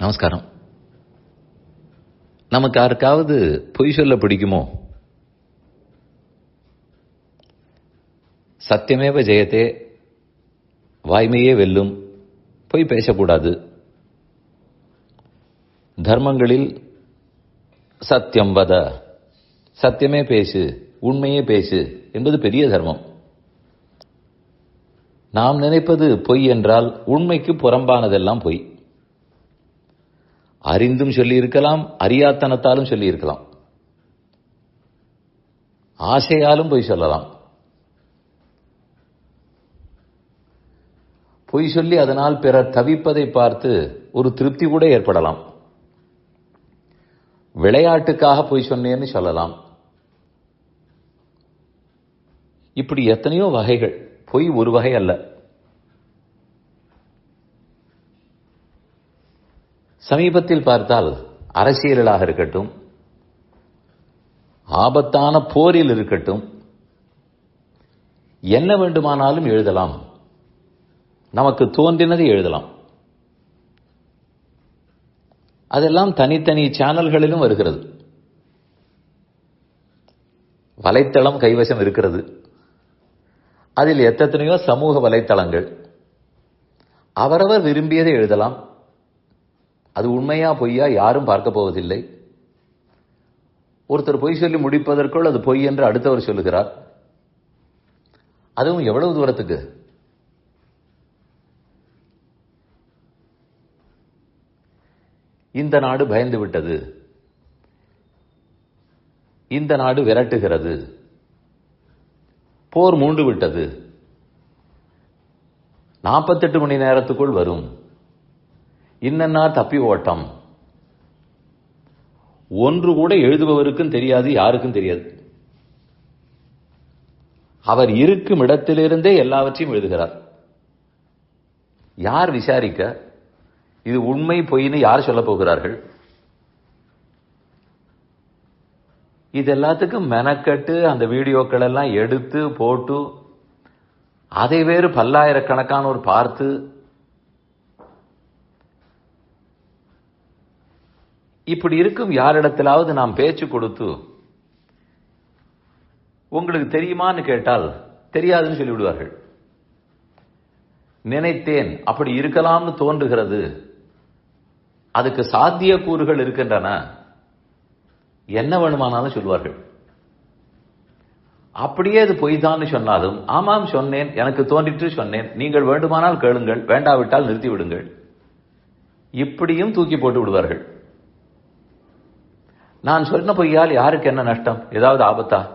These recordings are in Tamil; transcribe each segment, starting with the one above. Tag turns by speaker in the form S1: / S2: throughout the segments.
S1: நமஸ்காரம். நமக்கு யாருக்காவது பொய் சொல்ல பிடிக்குமோ? சத்தியமேவ ஜெயத்தே வாய்மையே வெல்லும் பொய் பேசக்கூடாது. தர்மங்களில் சத்தியம் வத சத்தியமே பேசு உண்மையே பேசு என்பது பெரிய தர்மம். நாம் நினைப்பது பொய் என்றால் உண்மைக்கு புறம்பானதெல்லாம் பொய். அறிந்தும் சொல்லியிருக்கலாம் அறியாத்தனத்தாலும் சொல்லியிருக்கலாம். ஆசையாலும் பொய் சொல்லலாம். பொய் சொல்லி அதனால் பிறர் தவிப்பதை பார்த்து ஒரு திருப்தி கூட ஏற்படலாம். விளையாட்டுக்காக பொய் சொன்னேன்னு சொல்லலாம். இப்படி எத்தனையோ வகைகள் பொய் ஒரு வகை அல்ல. சமீபத்தில் பார்த்தால் அரசியலாக இருக்கட்டும் ஆபத்தான போரில் இருக்கட்டும் என்ன வேண்டுமானாலும் எழுதலாம். நமக்கு தோன்றினதை எழுதலாம். அதெல்லாம் தனித்தனி சேனல்களிலும் வருகிறது. வலைத்தளம் கைவசம் இருக்கிறது. அதில் எத்தனையோ சமூக வலைத்தளங்கள். அவரவர் விரும்பியதை எழுதலாம். அது உண்மையா பொய்யா யாரும் பார்க்க போவதில்லை. ஒருத்தர் பொய் சொல்லி முடிப்பதற்குள் அது பொய் என்று அடுத்தவர் சொல்லுகிறார். அதுவும் எவ்வளவு தூரத்துக்கு? இந்த நாடு பயந்து விட்டது. இந்த நாடு விரட்டுகிறது. போர் மூண்டு விட்டது. நாற்பத்தெட்டு மணி நேரத்துக்குள் வரும். இன்னன்னா தப்பி ஓட்டம். ஒன்று கூட எழுதுபவருக்கும் தெரியாது யாருக்கும் தெரியாது. அவர் இருக்கும் இடத்திலிருந்தே எல்லாவற்றையும் எழுதுகிறார். யார் விசாரிக்க? இது உண்மை பொய்னு யார் சொல்ல போகிறார்கள்? இது எல்லாத்துக்கும் மெனக்கட்டு அந்த வீடியோக்கள் எல்லாம் எடுத்து போட்டு அதை வேறு பல்லாயிரக்கணக்கானோர் பார்த்து இப்படி இருக்கும் யாரிடத்திலாவது நாம் பேச்சு கொடுத்து உங்களுக்கு தெரியுமான்னு கேட்டால் தெரியாதுன்னு சொல்லிவிடுவார்கள். நினைத்தேன் அப்படி இருக்கலாம்னு தோன்றுகிறது. அதுக்கு சாத்திய கூறுகள் இருக்கின்றன. என்ன வேணுமானாலும் சொல்வார்கள். அப்படியே அது பொய்தான்னு சொன்னாலும் ஆமாம் சொன்னேன் எனக்கு தோன்றிற்று சொன்னேன். நீங்கள் வேண்டுமானால் கேளுங்கள் வேண்டாவிட்டால் நிறுத்தி விடுங்கள் இப்படியும் தூக்கி போட்டு விடுவார்கள். நான் சொன்ன பொய்யால் யாருக்கு என்ன நஷ்டம்? ஏதாவது ஆபத்தா?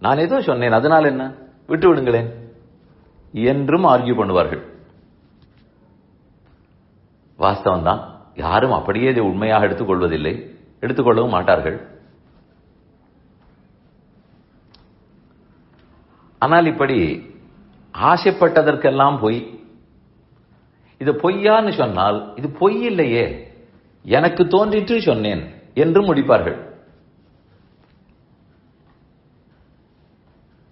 S1: நான் ஏதோ சொன்னேன் அதனால் என்ன? விட்டு விடுங்களேன். என்றும் ஆர்கியூ பண்ணுவார்கள். வாஸ்தவம் தான் யாரும் அப்படியே இதை உண்மையாக எடுத்துக்கொள்வதில்லை எடுத்துக்கொள்ளவும் மாட்டார்கள். ஆனால் இப்படி ஆசைப்பட்டதற்கெல்லாம் பொய். இது பொய்யான்னு சொன்னால் இது பொய் இல்லையே. எனக்கு தோன்றிற்று சொன்னேன். என்று முடிப்பார்கள்.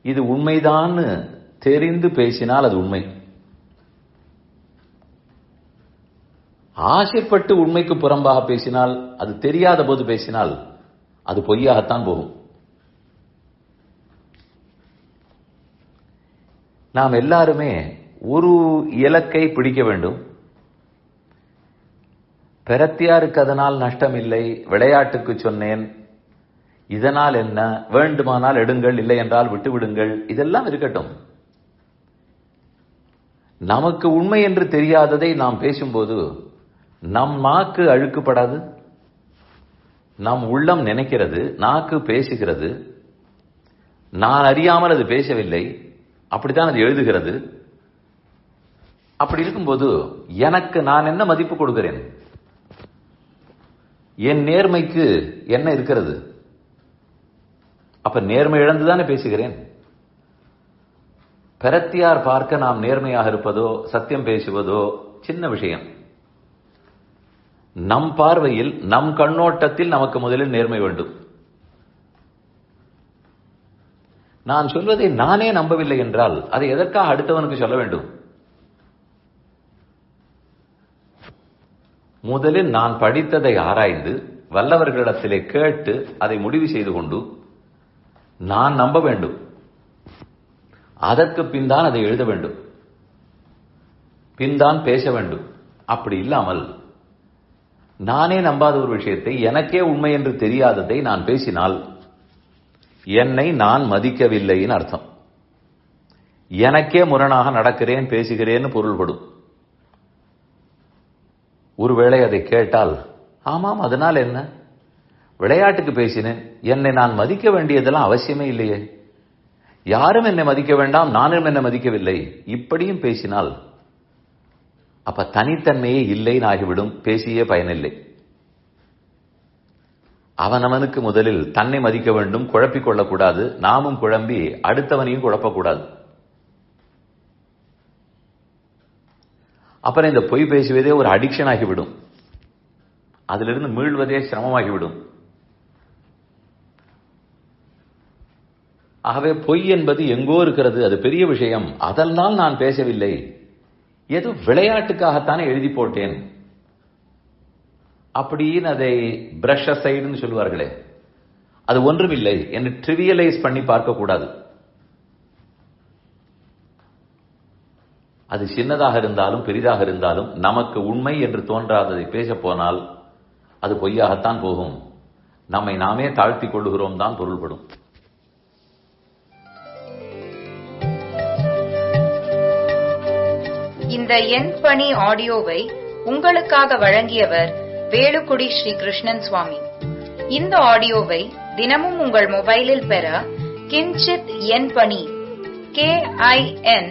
S1: இது உண்மைதான்னு தெரிந்து பேசினால் அது உண்மை. ஆசைப்பட்டு உண்மைக்கு புறம்பாக பேசினால் அது தெரியாத போது பேசினால் அது பொய்யாகத்தான் போகும். நாம் எல்லாருமே ஒரு இலக்கை பிடிக்க வேண்டும். பெறத்தியாருக்கு அதனால் நஷ்டம் இல்லை விளையாட்டுக்கு சொன்னேன். இதனால் என்ன? வேண்டுமானால் எடுங்கள் இல்லை என்றால் விட்டு விடுங்கள் இதெல்லாம் இருக்கட்டும். நமக்கு உண்மை என்று தெரியாததை நாம் பேசும்போது நம் நாக்கு அழுக்குப்படாது? நம் உள்ளம் நினைக்கிறது நாக்கு பேசுகிறது. நான் அறியாமல் அது பேசவில்லை. அப்படித்தான் அது எழுதுகிறது. அப்படி இருக்கும்போது எனக்கு நான் என்ன மதிப்பு கொடுக்கிறேன்? என் நேர்மைக்கு என்ன இருக்கிறது? அப்ப நேர்மை இழந்து தானே பேசுகிறேன்? பெரத்தியார் பார்க்க நாம் நேர்மையாக இருப்பதோ சத்தியம் பேசுவதோ சின்ன விஷயம். நம் பார்வையில் நம் கண்ணோட்டத்தில் நமக்கு முதலில் நேர்மை வேண்டும். நான் சொல்வதை நானே நம்பவில்லை என்றால் அதை எதற்காக அடுத்தவனுக்கு சொல்ல வேண்டும்? முதலில் நான் படித்ததை ஆராய்ந்து வல்லவர்களிடத்திலே கேட்டு அதை முடிவு செய்து கொண்டு நான் நம்ப வேண்டும். அதற்கு பின்தான் அதை எழுத வேண்டும். பின்தான் பேச வேண்டும். அப்படி இல்லாமல் நானே நம்பாத ஒரு விஷயத்தை எனக்கே உண்மை என்று தெரியாததை நான் பேசினால் என்னை நான் மதிக்கவில்லைன்னு அர்த்தம். எனக்கே முரணாக நடக்கிறேன் பேசுகிறேன்னு பொருள்படும். ஒருவேளை அதை கேட்டால் ஆமாம் அதனால் என்ன? விளையாட்டுக்கு பேசினேன். என்னை நான் மதிக்க வேண்டியதெல்லாம் அவசியமே இல்லையே. யாரும் என்னை மதிக்க வேண்டாம் நானும் என்னை மதிக்கவில்லை. இப்படியும் பேசினால் அப்ப தனித்தன்மையே இல்லைன்னு ஆகிவிடும் பேசியே பயனில்லை. அவனவனுக்கு முதலில் தன்னை மதிக்க வேண்டும் குழப்பிக் கொள்ளக்கூடாது நாமும் குழம்பி அடுத்தவனையும் குழப்பக்கூடாது. அப்புறம் இந்த பொய் பேசுவதே ஒரு அடிக்ஷன் ஆகிவிடும். அதிலிருந்து மீள்வதே சிரமமாகிவிடும். ஆகவே பொய் என்பது எங்கோ இருக்கிறது அது பெரிய விஷயம். அதெல்லாம் நான் பேசவில்லை. ஏதோ விளையாட்டுக்காகத்தானே எழுதி போட்டேன்? அப்படின்னு அதை பிரஷ் சைடுன்னு சொல்லுவார்களே. அது ஒன்றுமில்லை. என்று ட்ரிவியலைஸ் பண்ணி பார்க்கக்கூடாது. அது சின்னதாக இருந்தாலும் பெரிதாக இருந்தாலும் நமக்கு உண்மை என்று தோன்றாததை பேச போனால் அது பொய்யாகத்தான் போகும். நம்மை நாமே தாழ்த்தி கொள்ளுகிறோம் தான் பொருள்படும்.
S2: இந்த எண் பணி ஆடியோவை உங்களுக்காக வழங்கியவர் வேலுக்குடி ஸ்ரீ கிருஷ்ணன் சுவாமி. இந்த ஆடியோவை தினமும் உங்கள் மொபைலில் பெற கிஞ்சித் எண் பணி கே ஐ என்